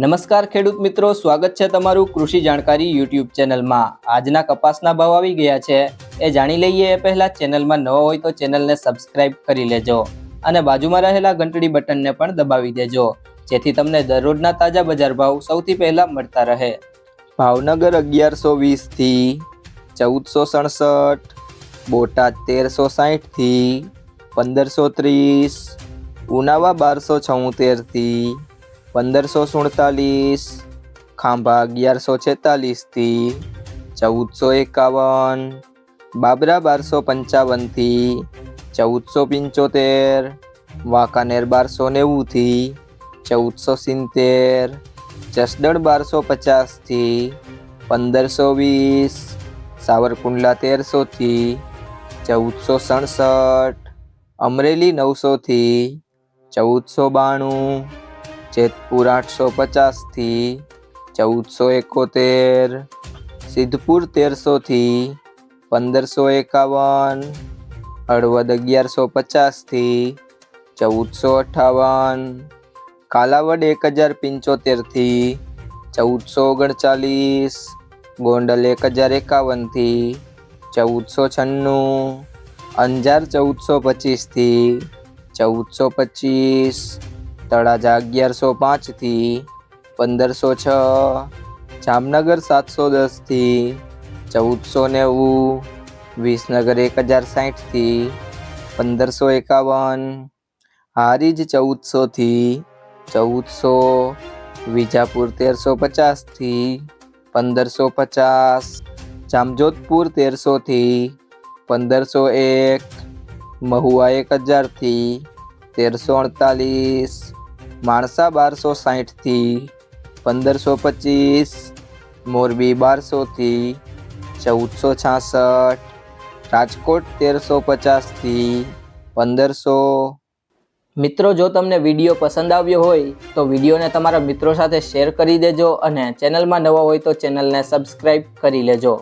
નમસ્કાર ખેડૂત મિત્રો, સ્વાગત છે તમારું કૃષિ જાણકારી યુટ્યુબ ચેનલમાં. આજના કપાસના ભાવ આવી ગયા છે. એ જાણી લઈએ એ પહેલાં ચેનલમાં નવો હોય તો ચેનલને સબસ્ક્રાઇબ કરી લેજો અને બાજુમાં રહેલા ઘંટડી બટનને પણ દબાવી દેજો, જેથી તમને દરરોજના તાજા બજાર ભાવ સૌથી પહેલાં મળતા રહે. ભાવનગર અગિયારસો વીસથી ચૌદસો સડસઠ, બોટાદ તેરસો સાહીઠથી પંદરસો ત્રીસ, ઉનાવા બારસો છોતેરથી પંદરસો સુડતાલીસ, ખાંભા અગિયારસો છેતાલીસથી ચૌદસો એકાવન, બાબરા બારસો પંચાવનથી ચૌદસો પંચોતેર, વાંકાનેર બારસો નેવુંથી ચૌદસો સિત્તેર, જસદણ બારસો પચાસથી પંદરસો વીસ, સાવરકુંડલા તેરસોથી ચૌદસો સડસઠ, અમરેલી નવસોથી ચૌદસો બાણું જેતપુર આઠસો પચાસથી ચૌદસો એકોતેર, સિદ્ધપુર તેરસોથી પંદરસો એકાવન, હળવદ અગિયારસો પચાસથી ચૌદસો અઠાવન, કાલાવડ એક હજાર પંચોતેરથી ચૌદસો ઓગણચાલીસ, ગોંડલ એક હજાર એકાવનથી ચૌદસો છન્નું, અંજાર ચૌદસો પચીસથી ચૌદસો પચીસ તળાજા અગિયારસો પાંચથી પંદરસો છ, જામનગર સાતસો દસથી ચૌદસો નેવું, વિસનગર એક હજાર સાઠથી પંદરસો એકાવન, હારીજ ચૌદસોથી ચૌદસો, વિજાપુર તેરસો પચાસથી પંદરસો પચાસ, જામજોધપુર તેરસોથી પંદરસો એક, મહુવા એક હજારથી તેરસો અડતાલીસ માણસા બારસો સાહીઠથી, પંદરસો પચીસ, મોરબી બારસોથી, ચૌદસો છાસઠ, રાજકોટ તેરસો પચાસથી, પંદરસો. મિત્રો, જો તમને વીડિયો પસંદ આવ્યો હોય, તો વિડીયોને તમારા મિત્રો સાથે શેર કરી દેજો અને ચેનલમાં નવા હોય તો ચેનલને સબસ્ક્રાઈબ કરી લેજો.